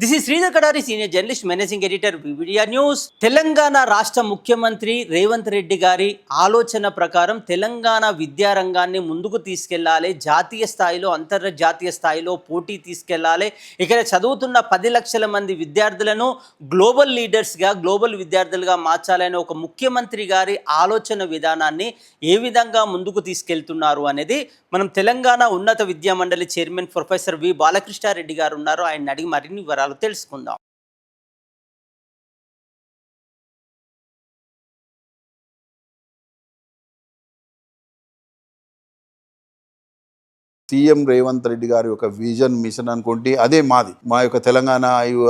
This is Sridhar Kadari senior journalist managing editor వివిడియా news Telangana రాష్ట్ర ముఖ్యమంత్రి రేవంత్ రెడ్డి గారి ఆలోచన ప్రకారం తెలంగాణ విద్యారంగాన్ని ముందుకు తీసుకెళ్ళాలి జాతీయ స్థాయిలో అంతర్జాతీయ స్థాయిలో పోటీ తీసుకెళ్ళాలి. ఇక్కడ చదువుతున్న పది లక్షల మంది విద్యార్థులను గ్లోబల్ లీడర్స్గా గ్లోబల్ విద్యార్థులుగా మార్చాలనే ఒక ముఖ్యమంత్రి గారి ఆలోచన విధానాన్ని ఏ విధంగా ముందుకు తీసుకెళ్తున్నారు అనేది మనం తెలంగాణ ఉన్నత విద్యా మండలి చైర్మన్ ప్రొఫెసర్ వి బాలకృష్ణారెడ్డి గారు ఉన్నారు. ఆయన అడిగి మరిన్ని వివరాలు తెలుసుకుందాం. సీఎం రేవంత్ రెడ్డి గారి యొక్క విజన్ మిషన్ అనుకుంటే అదే మాది. మా యొక్క Telangana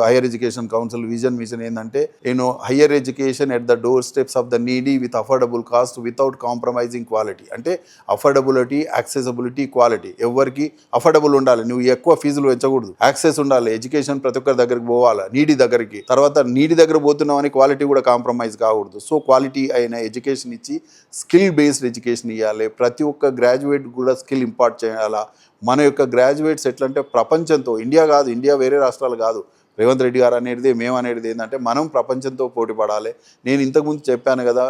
higher education council vision mission ఏంటంటే నేను higher education at the door steps of the needy with affordable cost without compromising quality. అంటే అఫోర్డబిలిటీ యాక్సెసిబిలిటీ క్వాలిటీ. ఎవరికి అఫోర్డబుల్ ఉండాలి? నువ్వు ఎక్కువ ఫీజులు పెంచకూడదు. యాక్సెస్ ఉండాలి. ఎడ్యుకేషన్ ప్రతి ఒక్కరి దగ్గరికి పోవాలి? నీడి దగ్గరికి. తర్వాత నీడి దగ్గర పోతున్నామని క్వాలిటీ కూడా కాంప్రమైజ్ కాకూడదు. సో క్వాలిటీ అయిన ఎడ్యుకేషన్ ఇచ్చి స్కిల్ బేస్డ్ ఎడ్యుకేషన్ ఇవ్వాలి ప్రతి ఒక్క గ్రాడ్యుయేట్ కూడా స్కిల్ ఇంపార్ట్ చేయాలా? మన యొక్క గ్రాడ్యుయేట్స్ ఎట్లా అంటే ప్రపంచంతో ఇండియా కాదు ఇండియా వేరే రాష్ట్రాలు కాదు. రేవంత్ రెడ్డి గారు అనేది మేము అనేది ఏంటంటే మనం ప్రపంచంతో పోటీ పడాలి. నేను ఇంతకుముందు చెప్పాను కదా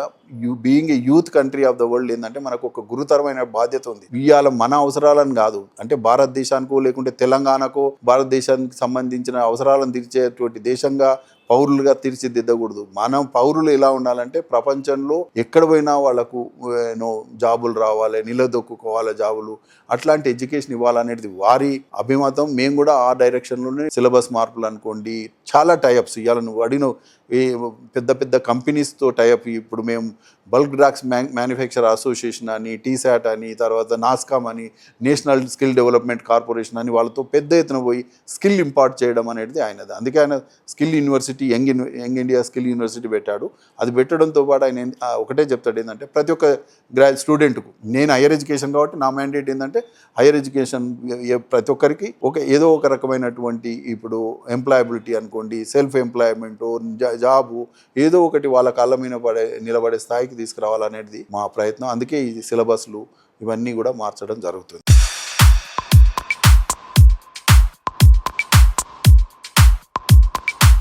you being a youth country of the world ఏంటంటే మనకు ఒక గురుతరమైన బాధ్యత ఉంది. ఇవాళ మన అవసరాలను కాదు. అంటే భారతదేశానికో లేకుంటే తెలంగాణకో భారతదేశానికి సంబంధించిన అవసరాలను తీర్చేటువంటి దేశంగా పౌరులుగా తీర్చిదిద్దకూడదు. మనం పౌరులు ఎలా ఉండాలంటే ప్రపంచంలో ఎక్కడ పోయినా వాళ్ళకు నో జాబులు రావాలి నిలదొక్కుకోవాలి జాబులు. అట్లాంటి ఎడ్యుకేషన్ ఇవ్వాలనేది వారి అభిమతం. మేము కూడా ఆ డైరెక్షన్లోనే సిలబస్ మార్పులు అనుకోండి. చాలా టైప్స్ ఇవాళ నువ్వు అడిగిన పెద్ద పెద్ద కంపెనీస్తో టైప్ ఇప్పుడు మేము bulk drugs man manufacture association అని టీశాట్ అని తర్వాత నాస్కామ్ అని నేషనల్ స్కిల్ డెవలప్మెంట్ కార్పొరేషన్ అని వాళ్ళతో పెద్ద ఎత్తున పోయి స్కిల్ ఇంపార్ట్ చేయడం అనేది ఆయనది. అందుకే ఆయన skill university young young India skill university పెట్టాడు. అది పెట్టడంతో పాటు ఆయన ఒకటే చెప్తాడు ఏంటంటే ప్రతి ఒక్క గ్రా స్టూడెంట్కు నేను హైయర్ ఎడ్యుకేషన్ కాబట్టి నా మ్యాండేట్ ఏంటంటే హైయర్ ఎడ్యుకేషన్ ప్రతి ఒక్కరికి ఒక ఏదో ఒక రకమైనటువంటి ఇప్పుడు ఎంప్లాయబిలిటీ అనుకోండి సెల్ఫ్ ఎంప్లాయ్మెంట్ జాబు ఏదో ఒకటి వాళ్ళ కాళ్ళ మీద పడే నిలబడే స్థాయికి తీసుకురావాలనేది మా ప్రయత్నం. అందుకే ఈ సిలబస్లు ఇవన్నీ కూడా మార్చడం జరుగుతుంది.